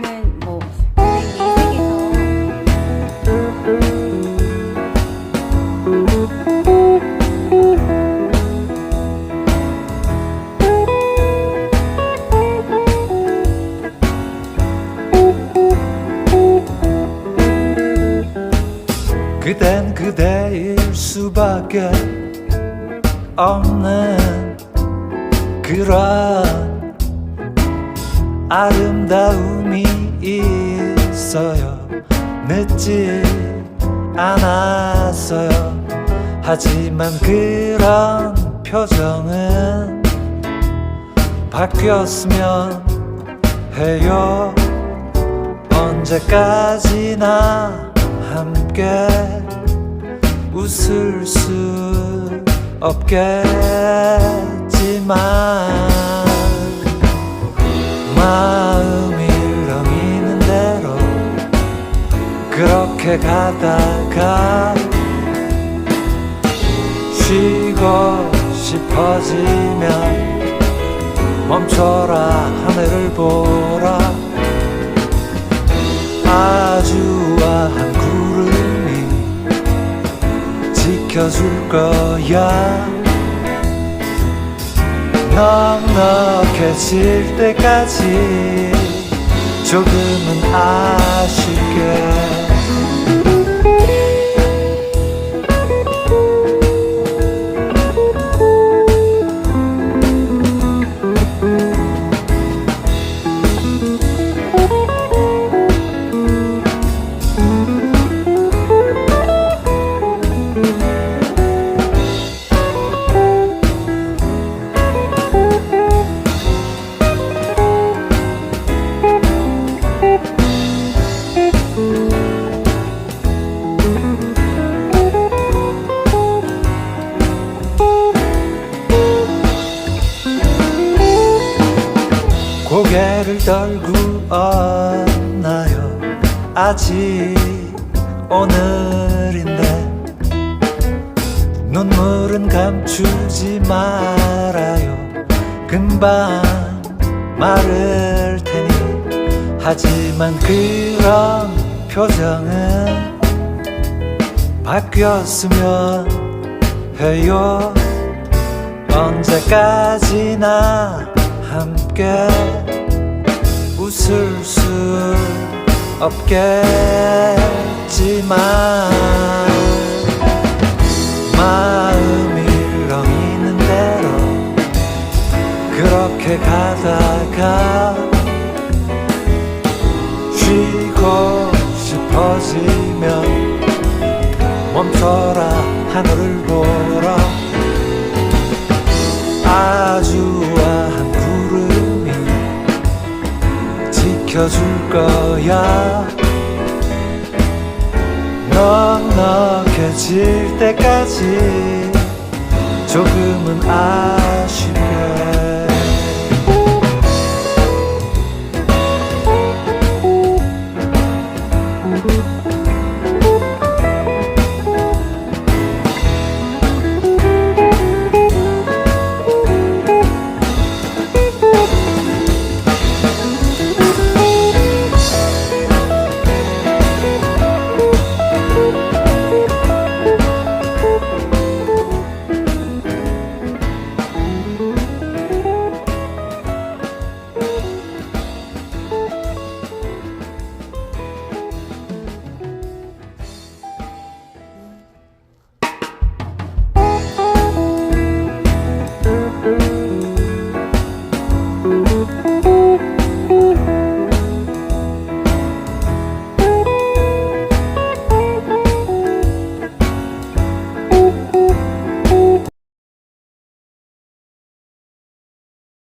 는 뭐, 그댄 그대일 수밖에 없는 그런 아름다움이 있어요. 늦지 않았어요. 하지만 그런 표정은 바뀌었으면 해요. 언제까지나 함께 웃을 수 없겠지만 마 그렇게 가다가 쉬고 싶어지면 멈춰라 하늘을 보라. 아주 와한 구름이 지켜줄 거야. 넉넉해질 때까지 조금은 아쉽게 고개를 떨고 언나요? 아직 오늘인데 눈물은 감추지 말아요. 금방 마를 테니. 하지만 그런 표정은 바뀌었으면 해요. 언제까지나 함께 웃을 수 없겠지만 마음이 렁이는 대로 그렇게 가다가 쉬고 싶어지면 멈춰라 하늘을 지켜줄 거야. 넉넉해질 때까지 조금은 아쉬워